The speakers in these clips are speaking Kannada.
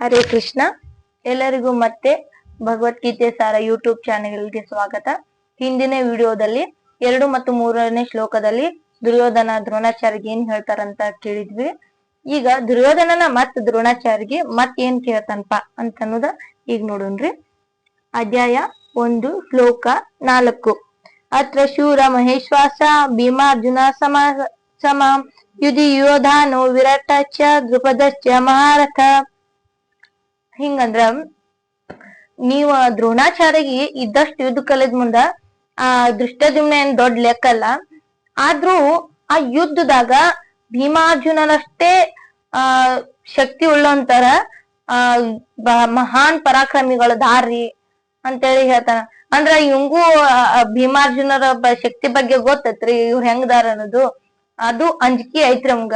ಹರೇ ಕೃಷ್ಣ. ಎಲ್ಲರಿಗೂ ಮತ್ತೆ ಭಗವದ್ಗೀತೆ ಸಾರ ಯೂಟ್ಯೂಬ್ ಚಾನೆಲ್ಗೆ ಸ್ವಾಗತ. ಹಿಂದಿನ ವಿಡಿಯೋದಲ್ಲಿ ಎರಡು ಮತ್ತು ಮೂರನೇ ಶ್ಲೋಕದಲ್ಲಿ ದುರ್ಯೋಧನ ದ್ರೋಣಾಚಾರ್ಯಗೆ ಏನ್ ಹೇಳ್ತಾರಂತ ಕೇಳಿದ್ವಿ. ಈಗ ದುರ್ಯೋಧನನ ಮತ್ ದ್ರೋಣಾಚಾರ್ಯಗೆ ಮತ್ ಏನ್ ಕೇಳ್ತಾನಪ್ಪ ಅಂತ ಅನ್ನೋದ ಈಗ ನೋಡೋಣ್ರಿ ಅಧ್ಯಾಯ ಒಂದು, ಶ್ಲೋಕ ನಾಲ್ಕು. ಅತ್ರ ಶೂರ ಮಹೇಶ್ವಾಸ, ಭೀಮಾರ್ಜುನ ಸಮ ಸಮ ಯುಧಿ ಯೋಧಾನೋ ವಿರಾಟ ಚ ದ್ರುಪದಶ್ಚ ಮಹಾರಥ. ಹಿಂಗಂದ್ರ ನೀವ ದ್ರೋಣಾಚಾರ್ಯಗಿ ಇದ್ದಷ್ಟು ಯುದ್ಧ ಕಲಿದ ಮುಂದ, ಆ ದೃಷ್ಟದ್ಯುಮ್ನ ಏನ್ ದೊಡ್ಡ ಲೆಕ್ಕಲ್ಲ ಆದ್ರೂ ಆ ಯುದ್ಧದಾಗ ಭೀಮಾರ್ಜುನನಷ್ಟೇ, ಆ, ಶಕ್ತಿ ಉಳ್ಳಂತರ ಆ ಮಹಾನ್ ಪರಾಕ್ರಮಿಗಳ ದಾರಿ ಅಂತೇಳಿ ಹೇಳ್ತಾನ. ಅಂದ್ರ ಇವಂಗೂ ಭೀಮಾರ್ಜುನರ ಶಕ್ತಿ ಬಗ್ಗೆ ಗೊತ್ತೈತ್ರಿ, ಇವ್ರ ಹೆಂಗದಾರ ಅನ್ನೋದು. ಅದು ಅಂಜಿಕೆ ಐತ್ರಿ ಅವಂಗ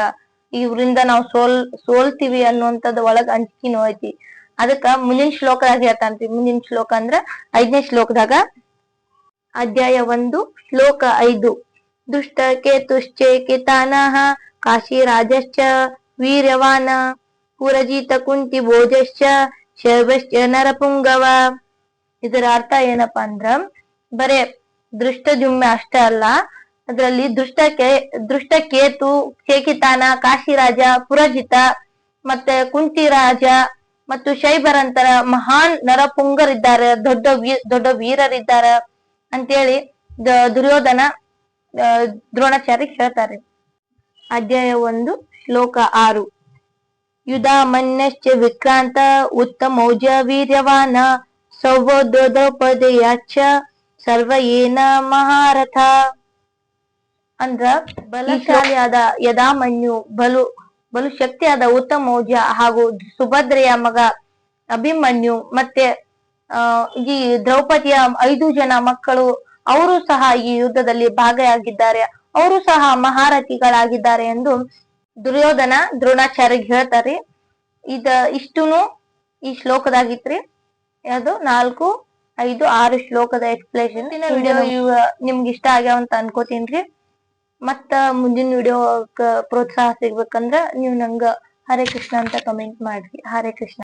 ಇವ್ರಿಂದ ನಾವ್ ಸೋಲ್, ಸೋಲ್ತೀವಿ ಅನ್ನುವಂಥದ್ ಒಳಗ್ ಅಂಜಿಕೆನೂ ಐತಿ. ಅದಕ್ಕ ಮುಂದಿನ ಶ್ಲೋಕದಾಗ ಹೇಳ್ತಾನ್ರಿ ಮುಂದಿನ ಶ್ಲೋಕ ಅಂದ್ರ ಐದನೇ ಶ್ಲೋಕದಾಗ ಅಧ್ಯಾಯ ಒಂದು, ಶ್ಲೋಕ ಐದು. ದುಷ್ಟ ಕೇತುಶ್ಚೇ ಕಾಶಿ ರಾಜಶ್ಚ, ವೀರ್ಯವಾನ, ಪುರಜಿತ ಕುಂತಿ ಭೋಜಶ್ಚ ಶರ್ವಶ್ಚ ನರಪುಂಗವ. ಇದರ ಅರ್ಥ ಏನಪ್ಪಾ ಅಂದ್ರ, ಬರೇ ದೃಷ್ಟಜುಮ್ನೆ ಅಷ್ಟೇ ಅಲ್ಲ, ಅದರಲ್ಲಿ ದೃಷ್ಟ ಕೇತು ಕೇಕಿತಾನ ಕಾಶಿರಾಜ ಪುರಜಿತ, ಮತ್ತೆ ಕುಂತಿ ರಾಜ ಮತ್ತು ಶೈಬರಂತರ ಮಹಾನ್ ನರಪುಂಗರಿದ್ದಾರೆ, ದೊಡ್ಡ ದೊಡ್ಡ ವೀರರಿದ್ದಾರ ಅಂತೇಳಿ ದುರ್ಯೋಧನ ದ್ರೋಣಾಚಾರ್ಯ ಹೇಳ್ತಾರೆ. ಅಧ್ಯಾಯ ಒಂದು, ಶ್ಲೋಕ ಆರು. ಯುಧಾಮನ್ಯಶ್ಚ ವಿಕ್ರಾಂತ ಉತ್ತಮೌಜ ವೀರ್ಯವಾನ ಸೌಬೋಧೋಪದಯಾಚ ಸರ್ವ ಏನ ಮಹಾರಥ. ಅಂದ್ರ ಬಲಶಾಲಿಯಾದ ಯದಾಮನ್ಯು ಬಲು ಬಲು ಶಕ್ತಿಯಾದ ಉತ್ತಮೌಜ ಹಾಗೂ ಸುಭದ್ರೆಯ ಮಗ ಅಭಿಮನ್ಯು ಮತ್ತೆ ಈ ದ್ರೌಪದಿಯ ಐದು ಜನ ಮಕ್ಕಳು ಅವರು ಸಹ ಈ ಯುದ್ಧದಲ್ಲಿ ಭಾಗಿಯಾಗಿದ್ದಾರೆ. ಅವರು ಸಹ ಮಹಾರಥಿಗಳಾಗಿದ್ದಾರೆ ಎಂದು ದುರ್ಯೋಧನ ದ್ರೋಣಾಚಾರ್ಯ ಹೇಳ್ತಾರೆ. ಇದ ಇಷ್ಟುನು ಈ ಶ್ಲೋಕದಾಗಿತ್ರಿ. ಅದು ನಾಲ್ಕು ಐದು ಆರು ಶ್ಲೋಕದ ಎಕ್ಸ್ಪ್ಲೇಷನ್ ವಿಡಿಯೋ ನಿಮ್ಗೆ ಇಷ್ಟ ಆಗ್ಯಾವ ಅಂತ ಅನ್ಕೋತೀನ್ರಿ ಮತ್ತ ಮುಂದಿನ ವಿಡಿಯೋಕ್ ಪ್ರೋತ್ಸಾಹ ಸಿಗ್ಬೇಕಂದ್ರ ನೀವ್ ನಂಗ ಹರೇ ಕೃಷ್ಣ ಅಂತ ಕಮೆಂಟ್ ಮಾಡ್ರಿ. ಹರೇ ಕೃಷ್ಣ.